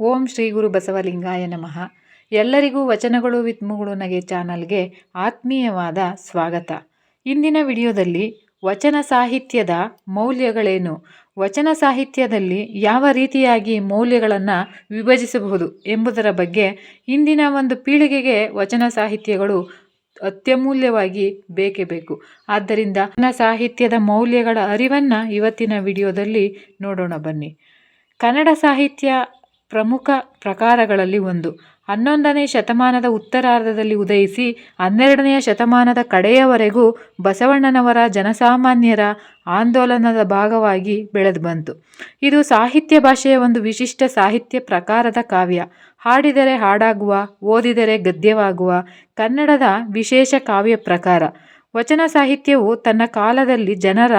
ಓಂ ಶ್ರೀ ಗುರು ಬಸವಲಿಂಗಾಯ ನಮಃ. ಎಲ್ಲರಿಗೂ ವಚನಗಳು ವಿತ್ ನಗೆ ಚಾನಲ್ಗೆ ಆತ್ಮೀಯವಾದ ಸ್ವಾಗತ. ಇಂದಿನ ವಿಡಿಯೋದಲ್ಲಿ ವಚನ ಸಾಹಿತ್ಯದ ಮೌಲ್ಯಗಳೇನು? ವಚನ ಸಾಹಿತ್ಯದಲ್ಲಿ ಯಾವ ರೀತಿಯಾಗಿ ಮೌಲ್ಯಗಳನ್ನು ವಿಭಜಿಸಬಹುದು ಎಂಬುದರ ಬಗ್ಗೆ ಇಂದಿನ ಒಂದು ಪೀಳಿಗೆಗೆ ವಚನ ಸಾಹಿತ್ಯಗಳು ಅತ್ಯಮೂಲ್ಯವಾಗಿ ಬೇಕೇ ಬೇಕು. ಆದ್ದರಿಂದ ವಚನ ಸಾಹಿತ್ಯದ ಮೌಲ್ಯಗಳ ಅರಿವನ್ನು ಇವತ್ತಿನ ವಿಡಿಯೋದಲ್ಲಿ ನೋಡೋಣ ಬನ್ನಿ. ಕನ್ನಡ ಸಾಹಿತ್ಯ ಪ್ರಮುಖ ಪ್ರಕಾರಗಳಲ್ಲಿ ಒಂದು. ಹನ್ನೊಂದನೇ ಶತಮಾನದ ಉತ್ತರಾರ್ಧದಲ್ಲಿ ಉದಯಿಸಿ ಹನ್ನೆರಡನೆಯ ಶತಮಾನದ ಕಡೆಯವರೆಗೂ ಬಸವಣ್ಣನವರ ಜನಸಾಮಾನ್ಯರ ಆಂದೋಲನದ ಭಾಗವಾಗಿ ಬೆಳೆದು ಬಂತು. ಇದು ಸಾಹಿತ್ಯ ಭಾಷೆಯ ಒಂದು ವಿಶಿಷ್ಟ ಸಾಹಿತ್ಯ ಪ್ರಕಾರದ ಕಾವ್ಯ. ಹಾಡಿದರೆ ಹಾಡಾಗುವ, ಓದಿದರೆ ಗದ್ಯವಾಗುವ, ಕನ್ನಡದ ವಿಶೇಷ ಕಾವ್ಯ ಪ್ರಕಾರ. ವಚನ ಸಾಹಿತ್ಯವು ತನ್ನ ಕಾಲದಲ್ಲಿ ಜನರ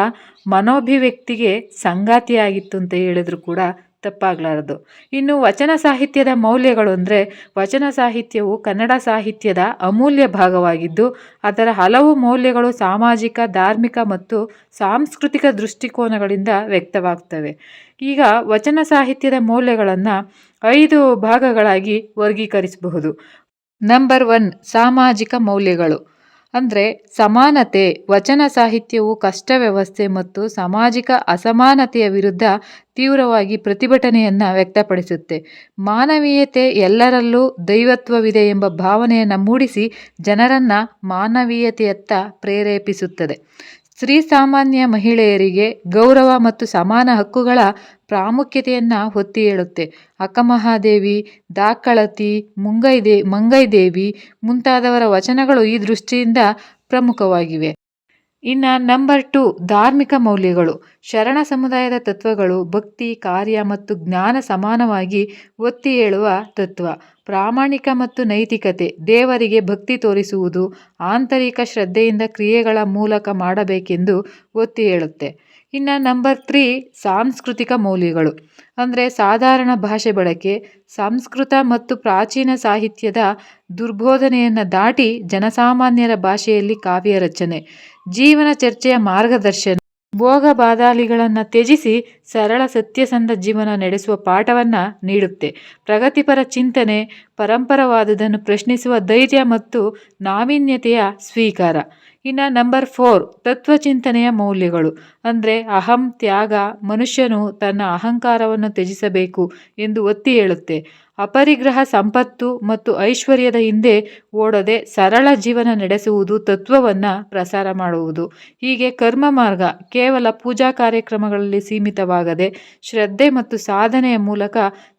ಮನೋಭಿವ್ಯಕ್ತಿಗೆ ಸಂಗಾತಿಯಾಗಿತ್ತು ಅಂತ ಹೇಳಿದ್ರು ಕೂಡ ತಪ್ಪಾಗಲಾರದು. ಇನ್ನು ವಚನ ಸಾಹಿತ್ಯದ ಮೌಲ್ಯಗಳು ಅಂದರೆ ವಚನ ಸಾಹಿತ್ಯವು ಕನ್ನಡ ಸಾಹಿತ್ಯದ ಅಮೂಲ್ಯ ಭಾಗವಾಗಿದ್ದು, ಅದರ ಹಲವು ಮೌಲ್ಯಗಳು ಸಾಮಾಜಿಕ, ಧಾರ್ಮಿಕ ಮತ್ತು ಸಾಂಸ್ಕೃತಿಕ ದೃಷ್ಟಿಕೋನಗಳಿಂದ ವ್ಯಕ್ತವಾಗ್ತವೆ. ಈಗ ವಚನ ಸಾಹಿತ್ಯದ ಮೌಲ್ಯಗಳನ್ನು ಐದು ಭಾಗಗಳಾಗಿ ವರ್ಗೀಕರಿಸಬಹುದು. ನಂಬರ್ ಒನ್ ಸಾಮಾಜಿಕ ಮೌಲ್ಯಗಳು. ಅಂದರೆ ಸಮಾನತೆ, ವಚನ ಸಾಹಿತ್ಯವು ಕಷ್ಟ ವ್ಯವಸ್ಥೆ ಮತ್ತು ಸಾಮಾಜಿಕ ಅಸಮಾನತೆಯ ವಿರುದ್ಧ ತೀವ್ರವಾಗಿ ಪ್ರತಿಭಟನೆಯನ್ನು ವ್ಯಕ್ತಪಡಿಸುತ್ತೆ. ಮಾನವೀಯತೆ ಎಲ್ಲರಲ್ಲೂ ದೈವತ್ವವಿದೆ ಎಂಬ ಭಾವನೆಯನ್ನು ಮೂಡಿಸಿ ಜನರನ್ನು ಮಾನವೀಯತೆಯತ್ತ ಪ್ರೇರೇಪಿಸುತ್ತದೆ. ಸ್ತ್ರೀ ಸಾಮಾನ್ಯ ಮಹಿಳೆಯರಿಗೆ ಗೌರವ ಮತ್ತು ಸಮಾನ ಹಕ್ಕುಗಳ ಪ್ರಾಮುಖ್ಯತೆಯನ್ನು ಒತ್ತಿ ಹೇಳುತ್ತೆ. ಅಕ್ಕಮಹಾದೇವಿ ದಾಕಳತಿ ಮುಂಗೈದೇ, ಮಂಗೈದೇವಿ ಮುಂತಾದವರ ವಚನಗಳು ಈ ದೃಷ್ಟಿಯಿಂದ ಪ್ರಮುಖವಾಗಿವೆ. ಇನ್ನು ನಂಬರ್ ಟು ಧಾರ್ಮಿಕ ಮೌಲ್ಯಗಳು. ಶರಣ ಸಮುದಾಯದ ತತ್ವಗಳು ಭಕ್ತಿ, ಕಾರ್ಯ ಮತ್ತು ಜ್ಞಾನ ಸಮಾನವಾಗಿ ಒತ್ತಿ ಹೇಳುವ ತತ್ವ. ಪ್ರಾಮಾಣಿಕ ಮತ್ತು ನೈತಿಕತೆ, ದೇವರಿಗೆ ಭಕ್ತಿ ತೋರಿಸುವುದು, ಆಂತರಿಕ ಶ್ರದ್ಧೆಯಿಂದ ಕ್ರಿಯೆಗಳ ಮೂಲಕ ಮಾಡಬೇಕೆಂದು ಒತ್ತಿ ಹೇಳುತ್ತೆ. ಇನ್ನು ನಂಬರ್ ತ್ರೀ ಸಾಂಸ್ಕೃತಿಕ ಮೌಲ್ಯಗಳು. ಅಂದರೆ ಸಾಧಾರಣ ಭಾಷೆ ಬಳಕೆ, ಸಂಸ್ಕೃತ ಮತ್ತು ಪ್ರಾಚೀನ ಸಾಹಿತ್ಯದ ದುರ್ಬೋಧನೆಯನ್ನು ದಾಟಿ ಜನಸಾಮಾನ್ಯರ ಭಾಷೆಯಲ್ಲಿ ಕಾವ್ಯ ರಚನೆ, ಜೀವನ ಚರ್ಚೆಯ ಮಾರ್ಗದರ್ಶನ, ಭೋಗ ಬಾದಾಲಿಗಳನ್ನು ತ್ಯಜಿಸಿ ಸರಳ ಸತ್ಯಸಂಧ ಜೀವನ ನಡೆಸುವ ಪಾಠವನ್ನು ನೀಡುತ್ತೆ. ಪ್ರಗತಿಪರ ಚಿಂತನೆ, ಪರಂಪರವಾದುದನ್ನು ಪ್ರಶ್ನಿಸುವ ಧೈರ್ಯ ಮತ್ತು ನಾವೀನ್ಯತೆಯ ಸ್ವೀಕಾರ. ಇನ್ನು ನಂಬರ್ ಫೋರ್ ತತ್ವಚಿಂತನೆಯ ಮೌಲ್ಯಗಳು. ಅಂದರೆ ಅಹಂ, ತ್ಯಾಗ, ಮನುಷ್ಯನು ತನ್ನ ಅಹಂಕಾರವನ್ನು ತ್ಯಜಿಸಬೇಕು ಎಂದು ಒತ್ತಿ ಹೇಳುತ್ತೆ. ಅಪರಿಗ್ರಹ ಸಂಪತ್ತು ಮತ್ತು ಐಶ್ವರ್ಯದ ಹಿಂದೆ ಓಡದೆ ಸರಳ ಜೀವನ ನಡೆಸುವುದು ತತ್ವವನ್ನು ಪ್ರಸಾರ ಮಾಡುವುದು. ಹೀಗೆ ಕರ್ಮ ಮಾರ್ಗ ಕೇವಲ ಪೂಜಾ ಕಾರ್ಯಕ್ರಮಗಳಲ್ಲಿ ಸೀಮಿತವಾಗದೆ ಶ್ರದ್ಧೆ ಮತ್ತು ಸಾಧನೆಯ ಮೂಲಕ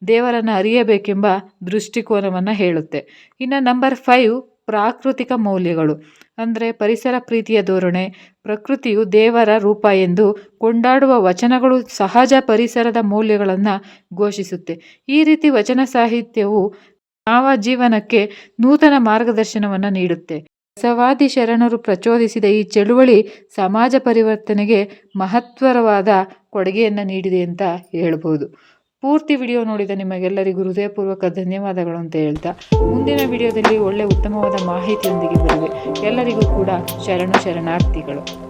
ದೇವರನ್ನು ಅರಿಯಬೇಕೆಂಬ ದೃಷ್ಟಿಕೋನವನ್ನು ಹೇಳುತ್ತೆ. ಇನ್ನು ನಂಬರ್ ಫೈವ್ ಪ್ರಾಕೃತಿಕ ಮೌಲ್ಯಗಳು. ಅಂದರೆ ಪರಿಸರ ಪ್ರೀತಿಯ ಧೋರಣೆ, ಪ್ರಕೃತಿಯು ದೇವರ ರೂಪ ಎಂದು ಕೊಂಡಾಡುವ ವಚನಗಳು ಸಹಜ ಪರಿಸರದ ಮೌಲ್ಯಗಳನ್ನು ಘೋಷಿಸುತ್ತೆ. ಈ ರೀತಿ ವಚನ ಸಾಹಿತ್ಯವು ನಾವ ಜೀವನಕ್ಕೆ ನೂತನ ಮಾರ್ಗದರ್ಶನವನ್ನು ನೀಡುತ್ತೆ. ಬಸವಾದಿ ಶರಣರು ಪ್ರಚೋದಿಸಿದ ಈ ಚಳುವಳಿ ಸಮಾಜ ಪರಿವರ್ತನೆಗೆ ಮಹತ್ವರವಾದ ಕೊಡುಗೆಯನ್ನು ನೀಡಿದೆ ಅಂತ ಹೇಳ್ಬೋದು. ಪೂರ್ತಿ ವಿಡಿಯೋ ನೋಡಿದ ನಿಮಗೆಲ್ಲರಿಗೂ ಹೃದಯಪೂರ್ವಕ ಧನ್ಯವಾದಗಳು ಅಂತ ಹೇಳ್ತಾ ಮುಂದಿನ ವಿಡಿಯೋದಲ್ಲಿ ಒಳ್ಳೆ ಉತ್ತಮವಾದ ಮಾಹಿತಿಯೊಂದಿಗೆ ಬರುವೆ. ಎಲ್ಲರಿಗೂ ಕೂಡ ಶರಣು ಶರಣಾರ್ಥಿಗಳು.